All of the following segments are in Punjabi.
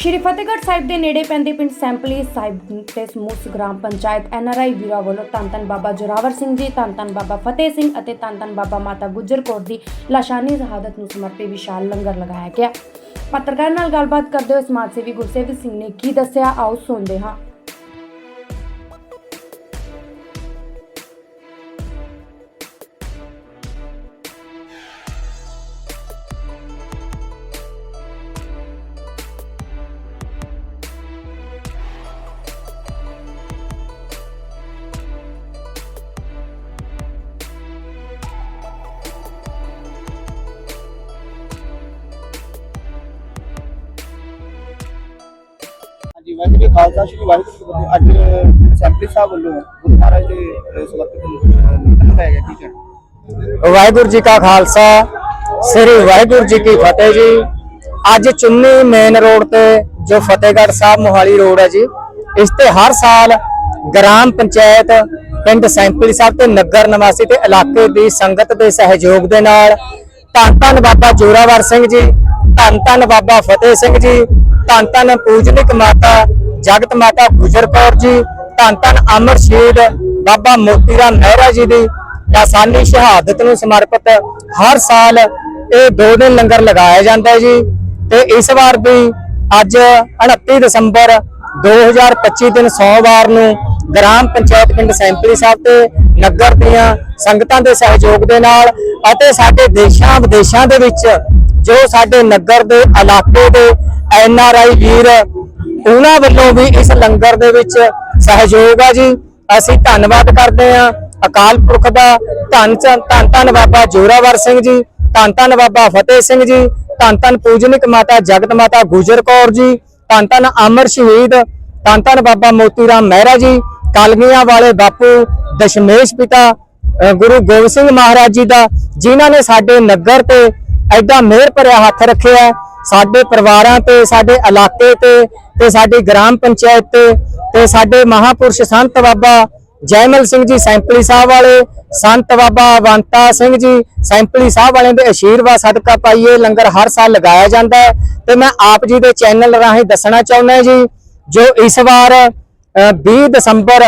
ਸ਼੍ਰੀ ਫਤਿਹਗੜ੍ਹ ਸਾਹਿਬ ਦੇ ਨੇੜੇ ਪੈਂਦੇ ਪਿੰਡ ਸੈਂਪਲੀ ਸਾਹਿਬ ਤੇ ਸਮੂਸ ਗ੍ਰਾਮ ਪੰਚਾਇਤ ਐਨਆਰਆਈ ਵੀਰਾ ਵੱਲੋਂ ਧੰਨ ਧੰਨ ਬਾਬਾ ਜੋਰਾਵਰ ਸਿੰਘ ਜੀ, ਧੰਨ ਧੰਨ ਬਾਬਾ ਫਤਿਹ ਸਿੰਘ ਅਤੇ ਧੰਨ ਧੰਨ ਬਾਬਾ ਮਾਤਾ ਗੁੱਜਰ ਕੌਰ ਦੀ ਲਾਸ਼ਾਨੀ ਸ਼ਹਾਦਤ ਨੂੰ ਸਮਰਪਿਤ ਵਿਸ਼ਾਲ ਲੰਗਰ ਲਗਾਇਆ ਗਿਆ। ਪੱਤਰਕਾਰ ਨਾਲ ਗੱਲਬਾਤ ਕਰਦੇ ਹੋਏ ਸਮਾਜ ਸੇਵੀ ਗੁਰਸੇਵਕ ਸਿੰਘ ਨੇ ਕੀ ਦੱਸਿਆ? ਆਓ ਸੁਣਦੇ ਹਾਂ। ਹਾਂਜੀ ਵਾਹਿਗੁਰੂ ਜੀ ਖਾਲਸਾ ਸ਼੍ਰੀ ਵਾਹਿਗੁਰੂ ਜੀ ਕੀ ਫਤਿਹ ਅੱਜ ਸੈਂਪਲੀ ਸਾਹਿਬ ਵੱਲੋਂ ਗੁਰੂ ਮਹਾਰਾਜ ਦੇ ਸਮਰਪਿਤ ਲੰਗਰ ਗਿਆ, ਠੀਕ ਵਾਹਿਗੁਰੂ ਜੀ ਕਾ ਖਾਲਸਾ, ਸ੍ਰੀ ਵਾਹਿਗੁਰੂ ਜੀ ਕੀ ਫਤਿਹ ਜੀ। ਅੱਜ ਚੁੰਨੀ ਮੇਨ ਰੋਡ ਤੇ, ਜੋ ਫਤਿਹਗੜ੍ਹ ਸਾਹਿਬ ਮੋਹਾਲੀ ਰੋਡ ਹੈ ਜੀ, ਇਸ ਤੇ ਹਰ ਸਾਲ ਗ੍ਰਾਮ ਪੰਚਾਇਤ, ਪਿੰਡ ਸੈਂਪਲੀ ਸਾਹਿਬ ਤੇ ਨਗਰ ਨਿਵਾਸੀ ਤੇ ਇਲਾਕੇ ਦੀ ਸੰਗਤ ਦੇ ਸਹਿਯੋਗ ਦੇ ਨਾਲ ਧੰਨ ਧੰਨ ਬਾਬਾ ਜੋਰਾਵਰ ਸਿੰਘ ਜੀ, ਧੰਨ ਧੰਨ ਬਾਬਾ ਫਤਿਹ ਸਿੰਘ ਜੀ ਧੰਨ ਧੰਨ ਪੂਜਨਿਕ ਮਾਤਾ, ਜਗਤ ਮਾਤਾ ਗੁਜਰ ਕੌਰ ਜੀ, ਧੰਨ ਧੰਨ ਅਮਰ ਸ਼ਹੀਦ ਬਾਬਾ ਮੋਤੀ ਰਾਮ ਮਹਿਰਾ ਜੀ ਦੀ ਲਾਸਾਨੀ ਸ਼ਹਾਦਤ ਨੂੰ ਸਮਰਪਿਤ ਹਰ ਸਾਲ ਇਹ ਦੋ ਦਿਨ ਲੰਗਰ ਲਗਾਇਆ ਜਾਂਦਾ ਹੈ ਜੀ ਤੇ ਇਸ ਵਾਰ ਵੀ ਅੱਜ 29 ਦਸੰਬਰ 2025 ਦਿਨ ਸੋਮਵਾਰ ਨੂੰ ਗ੍ਰਾਮ ਪੰਚਾਇਤ ਪਿੰਡ ਸੈਂਪਲੀ ਸਾਹਿਬ ਤੇ ਨਗਰ ਦੀਆਂ ਸੰਗਤਾਂ ਦੇ ਸਹਿਯੋਗ ਦੇ ਨਾਲ ਅਤੇ ਸਾਡੇ ਦੇਸ਼ਾਂ ਵਿਦੇਸ਼ਾਂ ਦੇ ਵਿੱਚ ਜੋ ਸਾਡੇ ਨਗਰ ਦੇ ਇਲਾਕੇ ਦੇ ਐਨ ਆਰ ਆਈ ਵੀਰ, ਉਹਨਾਂ ਵੱਲੋਂ ਵੀ ਇਸ ਲੰਗਰ ਦੇ ਵਿੱਚ ਸਹਿਯੋਗ ਆ ਜੀ। ਅਸੀਂ ਧੰਨਵਾਦ ਕਰਦੇ ਹਾਂ ਅਕਾਲ ਪੁਰਖ ਦਾ। ਧੰਨ ਧੰਨ ਧੰਨ ਬਾਬਾ ਜੋਰਾਵਰ ਸਿੰਘ ਜੀ, ਧੰਨ ਧੰਨ ਬਾਬਾ ਫਤਿਹ ਸਿੰਘ ਜੀ, ਧੰਨ ਧੰਨ ਪੂਜਨਿਕ ਮਾਤਾ ਜਗਤ ਮਾਤਾ ਗੁਜਰ ਕੌਰ ਜੀ, ਧੰਨ ਧੰਨ ਅਮਰ ਸ਼ਹੀਦ, ਧੰਨ ਧੰਨ ਬਾਬਾ ਮੋਤੀ ਰਾਮ ਮਹਿਰਾ ਜੀ, ਕਲਗੀਆਂ ਵਾਲੇ ਬਾਪੂ ਦਸ਼ਮੇਸ਼ ਪਿਤਾ ਗੁਰੂ ਗੋਬਿੰਦ ਸਿੰਘ ਮਹਾਰਾਜ ਜੀ ਦਾ, ਜਿਨ੍ਹਾਂ ਨੇ ਸਾਡੇ ਨਗਰ ਤੇ ਐਡਾ ਮਿਹਰ ਭਰਿਆ ਹੱਥ ਰੱਖਿਆ ਸਾਡੇ ਪਰਿਵਾਰਾਂ ਤੇ ਸਾਡੇ ਇਲਾਕੇ ਤੇ ਤੇ ਸਾਡੀ ਗ੍ਰਾਮ ਪੰਚਾਇਤ ਤੇ ਤੇ ਸਾਡੇ ਮਹਾਪੁਰਸ਼ ਸੰਤ ਬਾਬਾ ਜੈਮਲ ਸਿੰਘ ਜੀ ਸੈਂਪਲੀ ਸਾਹਿਬ ਵਾਲੇ ਸੰਤ ਬਾਬਾ ਵੰਤਾ ਸਿੰਘ ਜੀ ਸੈਂਪਲੀ ਸਾਹਿਬ ਵਾਲਿਆਂ ਦੇ ਅਸ਼ੀਰਵਾਦ ਸਦਕਾ ਪਾਈਏ ਲੰਗਰ ਹਰ ਸਾਲ ਲਗਾਇਆ ਜਾਂਦਾ ਹੈ। ਤੇ ਮੈਂ ਆਪ ਜੀ ਦੇ ਚੈਨਲ ਰਾਹੀਂ ਦੱਸਣਾ ਚਾਹੁੰਦਾ ਜੀ ਜੋ ਇਸ ਵਾਰ ਅ, 20 ਦਸੰਬਰ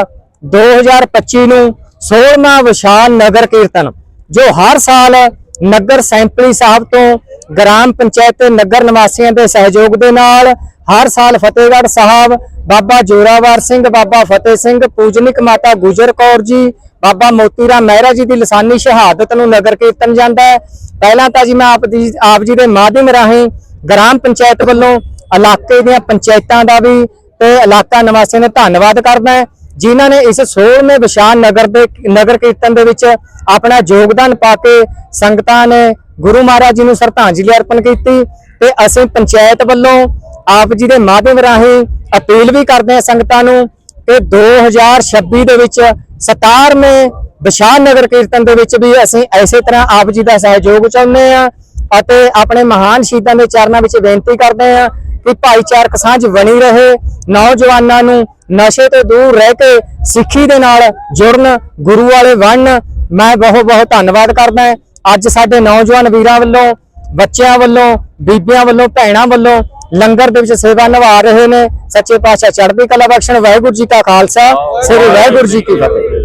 2025 ਨੂੰ 16ਵਾਂ ਵਿਸ਼ਾਲ ਨਗਰ ਕੀਰਤਨ ਜੋ ਹਰ ਸਾਲ ਨਗਰ ਸੈਂਪਲੀ ਸਾਹਿਬ ਤੋਂ ਗ੍ਰਾਮ ਪੰਚਾਇਤ ਤੇ ਨਗਰ ਨਿਵਾਸੀਆਂ ਦੇ ਸਹਿਯੋਗ ਦੇ ਨਾਲ ਹਰ ਸਾਲ ਫਤਿਹਗੜ੍ਹ ਸਾਹਿਬ, ਬਾਬਾ ਜੋਰਾਵਰ ਸਿੰਘ, ਬਾਬਾ ਫਤਿਹ ਸਿੰਘ, ਪੂਜਨਿਕ ਮਾਤਾ ਗੁਜਰ ਕੌਰ ਜੀ, ਬਾਬਾ ਮੋਤੀ ਰਾਮ ਮਹਿਰਾ ਜੀ ਦੀ ਲਸਾਨੀ ਸ਼ਹਾਦਤ ਨੂੰ ਨਗਰ ਕੀਰਤਨ ਜਾਂਦਾ ਹੈ। ਪਹਿਲਾਂ ਤਾਂ ਜੀ ਮੈਂ ਆਪ ਜੀ ਆਪ ਜੀ ਦੇ ਮਾਧਿਅਮ ਰਾਹੀਂ ਗ੍ਰਾਮ ਪੰਚਾਇਤ ਵੱਲੋਂ ਇਲਾਕੇ ਦੀਆਂ ਪੰਚਾਇਤਾਂ ਦਾ ਵੀ ਤੇ ਇਲਾਕਾ ਨਿਵਾਸੀਆਂ ਦਾ ਧੰਨਵਾਦ ਕਰਦਾ ਹਾਂ। ਜਿਨ੍ਹਾਂ ਨੇ ਇਸ 16ਵੇਂ ਵਿਸ਼ਾਲ ਨਗਰ ਦੇ, ਨਗਰ ਕੀਰਤਨ ਦੇ ਵਿੱਚ ਆਪਣਾ ਯੋਗਦਾਨ ਪਾ ਕੇ ਸੰਗਤਾਂ ਨੇ ਗੁਰੂ ਮਹਾਰਾਜ ਜੀ ਨੂੰ ਸ਼ਰਧਾਂਜਲੀ ਅਰਪਣ ਕੀਤੀ ਤੇ ਅਸੀਂ ਪੰਚਾਇਤ ਵੱਲੋਂ ਆਪ ਜੀ ਦੇ ਮਾਧਿਅਮ ਰਾਹੀਂ ਅਪੀਲ ਵੀ ਕਰਦੇ ਹਾਂ ਸੰਗਤਾਂ ਨੂੰ ਕਿ 2026 ਦੇ ਵਿੱਚ 17ਵੇਂ ਵਿਸ਼ਾਲ ਨਗਰ ਕੀਰਤਨ ਦੇ ਵਿੱਚ ਵੀ ਅਸੀਂ ਐਸੇ ਤਰ੍ਹਾਂ ਆਪ ਜੀ ਦਾ ਸਹਿਯੋਗ ਚਾਹੁੰਦੇ ਹਾਂ ਅਤੇ ਆਪਣੇ ਮਹਾਨ ਸ਼ਹੀਦਾਂ ਦੇ ਚਰਨਾਂ ਵਿੱਚ ਬੇਨਤੀ ਕਰਦੇ ਹਾਂ ਕਿ ਭਾਈਚਾਰਕ ਸਾਂਝ ਬਣੀ ਰਹੇ। ਨੌਜਵਾਨਾਂ ਨੂੰ ਨਸ਼ੇ ਤੋਂ ਦੂਰ ਰਹਿ ਕੇ ਸਿੱਖੀ ਦੇ ਨਾਲ ਜੁੜਨ, ਗੁਰੂ ਵਾਲੇ ਬਣਨ। ਮੈਂ ਬਹੁਤ ਬਹੁਤ ਧੰਨਵਾਦ ਕਰਦਾ ਅੱਜ ਸਾਡੇ ਨੌਜਵਾਨ ਵੀਰਾਂ ਵੱਲੋਂ, ਬੱਚਿਆਂ ਵੱਲੋਂ, ਬੀਬੀਆਂ ਵੱਲੋਂ, ਭੈਣਾਂ ਵੱਲੋਂ ਲੰਗਰ ਦੇ ਵਿੱਚ ਸੇਵਾ ਨਿਭਾ ਰਹੇ ਨੇ। ਸੱਚੇ ਪਾਤਸ਼ਾਹ ਚੜ੍ਹਦੀ ਕਲਾ ਬਖਸ਼ਣ। ਵਾਹਿਗੁਰੂ ਜੀ ਕਾ ਖਾਲਸਾ। ਸ੍ਰੀ ਵਾਹਿਗੁਰੂ ਜੀ ਕੀ ਫਤਿਹ।